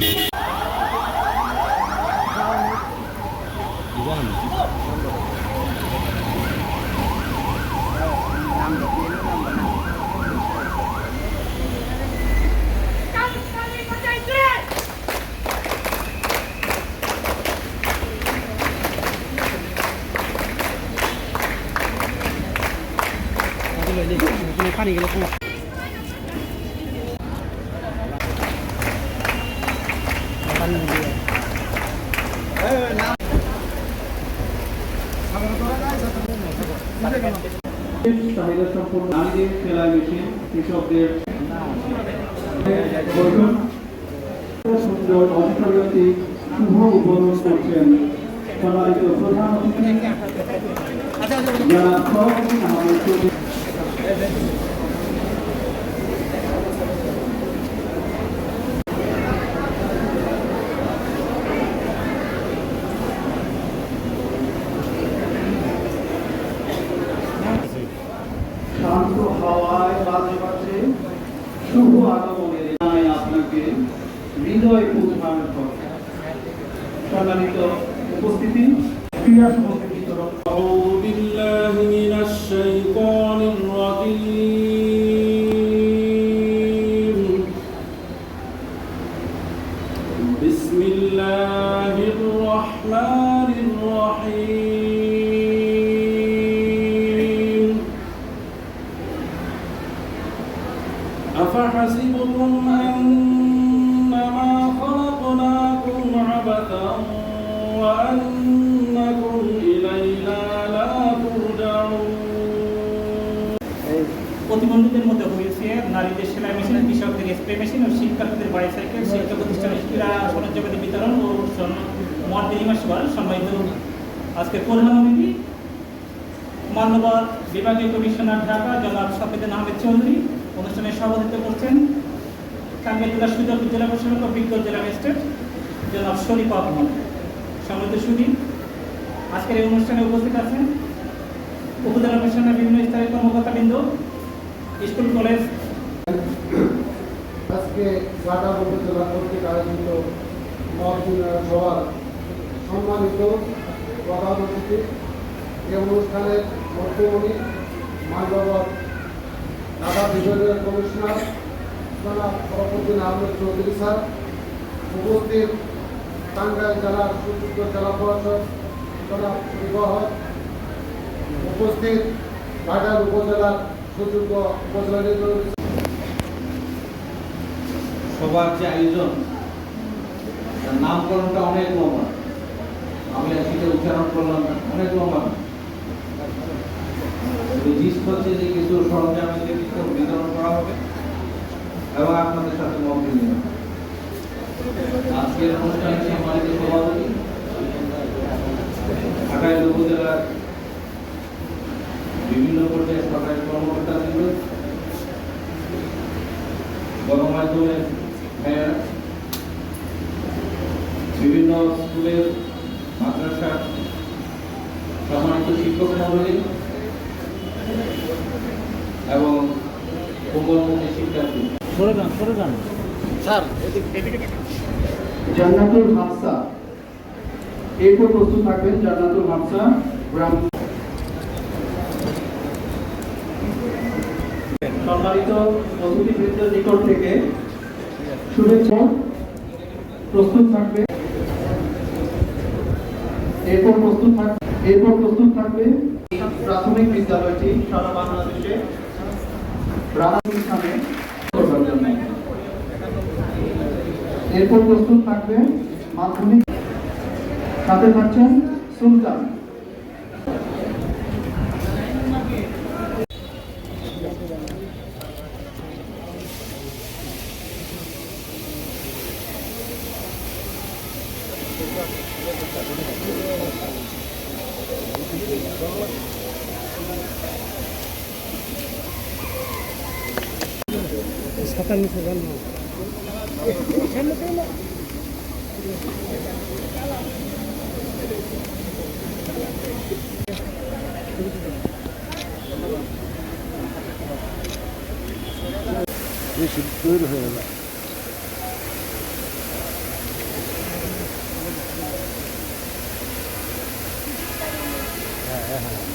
이거는 Ini kan ini kalau চাহিদা সম্পন্ন নারীদের সেলাই মেশিন কৃষকদের সুন্দর অন্তর্গতি শুভ উদ্বোধন করছেন সম্মানিত প্রধান অতিথি হৃদয় উদ্ধার করে সম্মানিত উপস্থিতি ক্রীড়া সমাজের বিতরণ أعوذ بالله من الشيطان الرجيم بسم الله الرحمن الرحيم أفحسبتم প্রতিবন্ধীদের মধ্যে হয়েছে নারীদের সেলাই মেশিন, কৃষকদের স্প্রে মেশিন ও শিক্ষার্থীদের বাইসাইকেল শিক্ষা প্রতিষ্ঠানের ক্রীড়া সরঞ্জামাদি বিতরণ ও মত বিনিময় সভার সম্মানিত আজকের প্রধান অতিথি, মান্যবর বিভাগীয় কমিশনার ঢাকা জনাব সাফিদিন আহমেদ চৌধুরী অনুষ্ঠানে সভাপতিত্ব করছেন টাঙ্গাইল জেলা সুযোগ জেলা প্রশাসক বিজ্ঞ জেলা ম্যাজিস্ট্রেট জনাব শরীফ আহমদ। সম্মানিত সুদীপ, আজকের এই অনুষ্ঠানে উপস্থিত আছেন উপজেলা প্রশাসনের বিভিন্ন কর্মকর্তাবৃন্দ স্কুল, কলেজ? আজকে গাটা উপজেলা কর্তৃক আয়োজিত সভার সম্মানিত প্রধান অতিথি এই অনুষ্ঠানের মধ্যমণি মানবাবর ঢাকা বিভাগীয় কমিশনার জনাব আহমেদ চৌধুরী স্যার, উপস্থিত টাঙ্গাইল জেলার সুযুক্ত জেলা পরিষদ জনাব উপস্থিত ঘাটাল উপজেলার সবার যে আয়োজন নামকরণটা অনেক লম্বা। আমি আজকে উচ্চারণ করলাম অনেক লম্বা হচ্ছে যে কিছু সরঞ্জামের কিছু বিতরণ করা হবে, এবং আপনাদের সাথে মত আজকের অনুষ্ঠানে সম্মানিত সভাপতি ঢাকায় উপজেলার বিভিন্ন পর্যায়ে সরকারি কর্মকর্তা ছিল। গণমাধ্যমের ভাইয়েরা বিভিন্ন স্কুলের মাদ্রাসার সম্মানিত শিক্ষক মহলী এবং প্রবলমুখী শিক্ষার্থী। সরে যান সরে যান। জান্নাতুল হাফসা এরপর প্রস্তুত থাকবেন জান্নাতুল হাফসা গ্রাম সম্মানিত নিকট থেকে শুভেচ্ছা, প্রস্তুত থাকবে। এরপর প্রস্তুত থাকবে এরপর প্রস্তুত থাকবে প্রাথমিক বিদ্যালয়টি সারা বাংলাদেশে। জন্য। এরপর প্রস্তুত থাকবে মাধ্যমিক। সাথে থাকছেন সুলতান। ছাতার নিচে যান না বেশি তৈরি হ্যাঁ হ্যাঁ